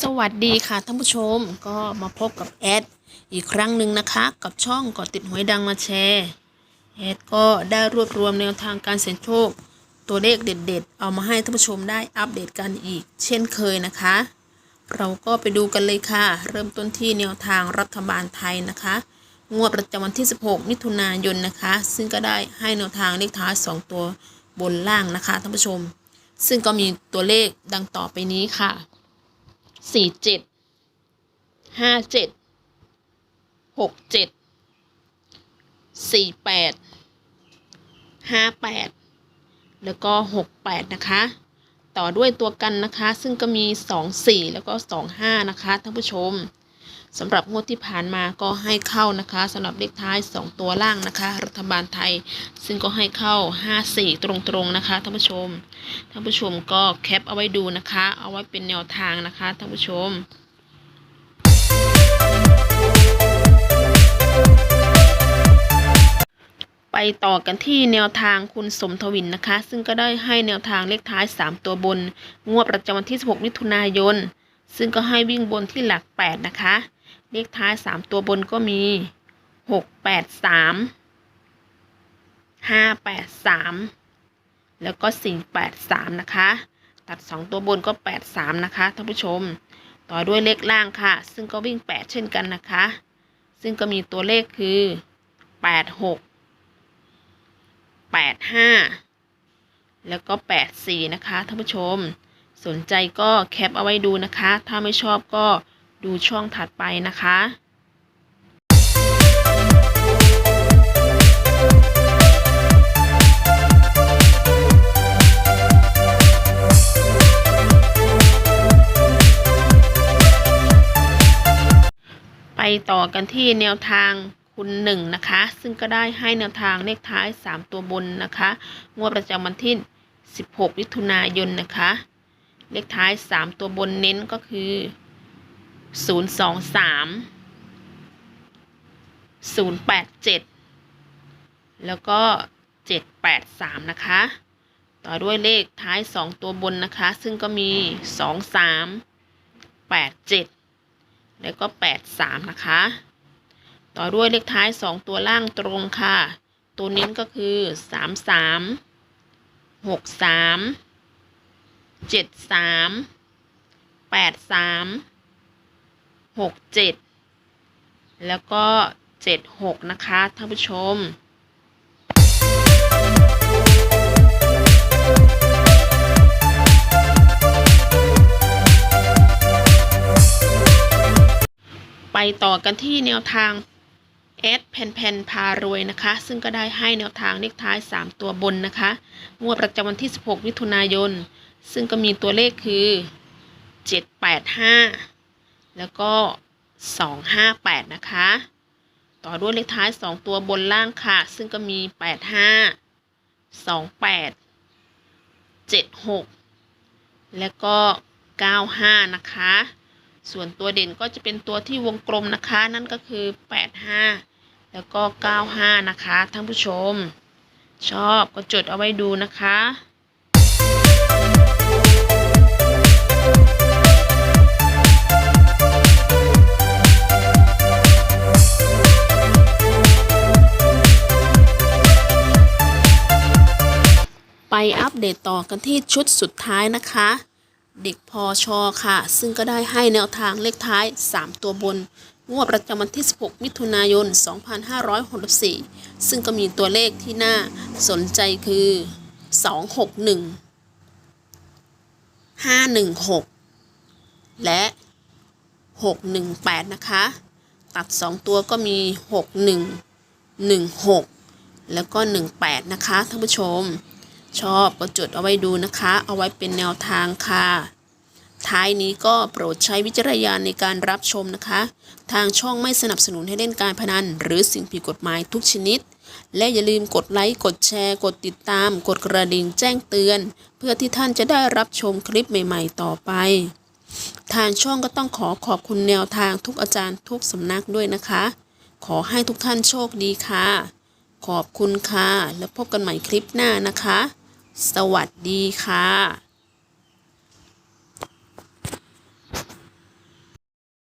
สวัสดีค่ะท่านผู้ชมก็มาพบกับแอดอีกครั้งหนึ่งนะคะ กับช่องกอติดหวยดังมาแชร์แอดก็ได้รวบรวมแนวทางการเสี่ยงโชค ตัวเลขเด็ดๆ เอามาให้ท่านผู้ชมได้อัปเดตกันอีก เช่นเคยนะคะ เราก็ไปดูกันเลยค่ะ เริ่มต้นที่แนวทางรัฐบาลไทยนะคะ งวดประจำวันที่ 16 มิถุนายนนะคะ ซึ่งก็ได้ให้แนวทางเลขท้าย2ตัวบนล่างนะคะท่านผู้ชม ซึ่งก็มีตัวเลขดังต่อไปนี้ค่ะ สี่เจ็ดห้าเจ็ดหกเจ็ดสี่แปดห้าแปดแล้วก็หกแปดนะคะ ต่อด้วยตัวกันนะคะ ซึ่งก็มีสองสี่แล้วก็สองห้านะคะท่านผู้ชม สำหรับงวดที่ผ่านมาก็ให้เข้านะคะสำหรับเลขท้าย 2 ตัวล่างนะคะ รัฐบาลไทย ซึ่งก็ให้เข้า 5 4 ตรงๆนะคะท่านผู้ชมท่านผู้ชมก็แคปเอาไว้ดูนะคะ เอาไว้เป็นแนวทางนะคะท่านผู้ชมไปต่อกันที่แนวทางคุณสมทวินนะคะ ซึ่งก็ได้ให้แนวทางเลขท้าย 3 ตัวบน งวดประจำวันที่ 16 มิถุนายน ซึ่งก็ให้วิ่งบนที่หลัก 8 นะคะ เลขท้าย 3 ตัวบนก็มี 6 8 3 5 8 3 แล้วก็ 483 นะคะ ตัด 2 ตัวบนก็ 83 นะคะท่านผู้ชม ต่อด้วยเลขล่างค่ะ ซึ่งก็วิ่ง 8 เช่นกันนะคะ ซึ่งก็มีตัวเลขคือ 86 85 แล้วก็ 84 นะคะท่านผู้ชม สนใจก็แคปเอาไว้ดูนะคะ ถ้าไม่ชอบก็ดูช่องถัดไปนะคะไปต่อกันที่แนวทางคุณหนึ่งนะคะ ซึ่งก็ได้ให้แนวทางเลขท้าย 3 ตัวบนนะคะ งวดประจำวันที่ 16มิถุนายนนะคะ เลขท้าย 3 ตัวบนเน้นก็คือ 023 087 แล้วก็ 783 นะคะ ต่อด้วยเลขท้าย 2 ตัวบนนะคะ ซึ่งก็มี 23 87 แล้วก็ 83 นะคะ ต่อด้วยเลขท้าย 2 ตัวล่างตรงค่ะ ตัวเน้นก็คือ 33 63 73 83 67แปดสามหกเจ็ดแล้วก็76นะคะท่านผู้ชมไปต่อกันที่แนวทางแอดแผ่นแผ่นพารวยนะคะ ซึ่งก็ได้ให้แนวทางเลขท้าย 3 ตัวบนนะคะ งวดประจำวันที่ 16 มิถุนายน ซึ่งก็มีตัวเลขคือ 785 แล้วก็ 258 นะคะ ต่อด้วยเลขท้าย 2 ตัวบนล่างค่ะ ซึ่งก็มี 85 28 76 แล้วก็ 95 นะคะ ส่วนตัวเด่นก็จะเป็นตัวที่วงกลมนะคะ นั่นก็คือ 85 แล้วก็ 95 นะคะ ท่านผู้ชม ชอบก็จดเอาไว้ดูนะคะ อัปเดตต่อกันที่ชุดสุดท้ายนะคะ เด็กพอชอค่ะ ซึ่งก็ได้ให้แนวทางเลขท้าย 3 ตัวบน งวดประจำวันที่ 16 มิถุนายน 2564 ซึ่งก็มีตัวเลขที่น่าสนใจคือ 261 516 และ 618 นะคะ ตัด 2 ตัวก็มี 61 16 แล้วก็ 18 นะคะท่านผู้ชม ชอบก็จดเอาไว้ดูนะคะ เอาไว้เป็นแนวทางค่ะ ท้ายนี้ก็โปรดใช้วิจารณญาณในการรับชมนะคะ ทางช่องไม่สนับสนุนให้เล่นการพนัน หรือสิ่งผิดกฎหมายทุกชนิด และอย่าลืมกดไลค์กดแชร์ กดติดตาม กดกระดิ่งแจ้งเตือน เพื่อที่ท่านจะได้รับชมคลิปใหม่ ๆ ต่อไป ทางช่องก็ต้องขอขอบคุณแนวทางทุกอาจารย์ทุกสำนักด้วยนะคะ ขอให้ทุกท่านโชคดีค่ะขอบคุณค่ะ แล้วพบกันใหม่คลิปหน้านะคะ สวัสดีค่ะ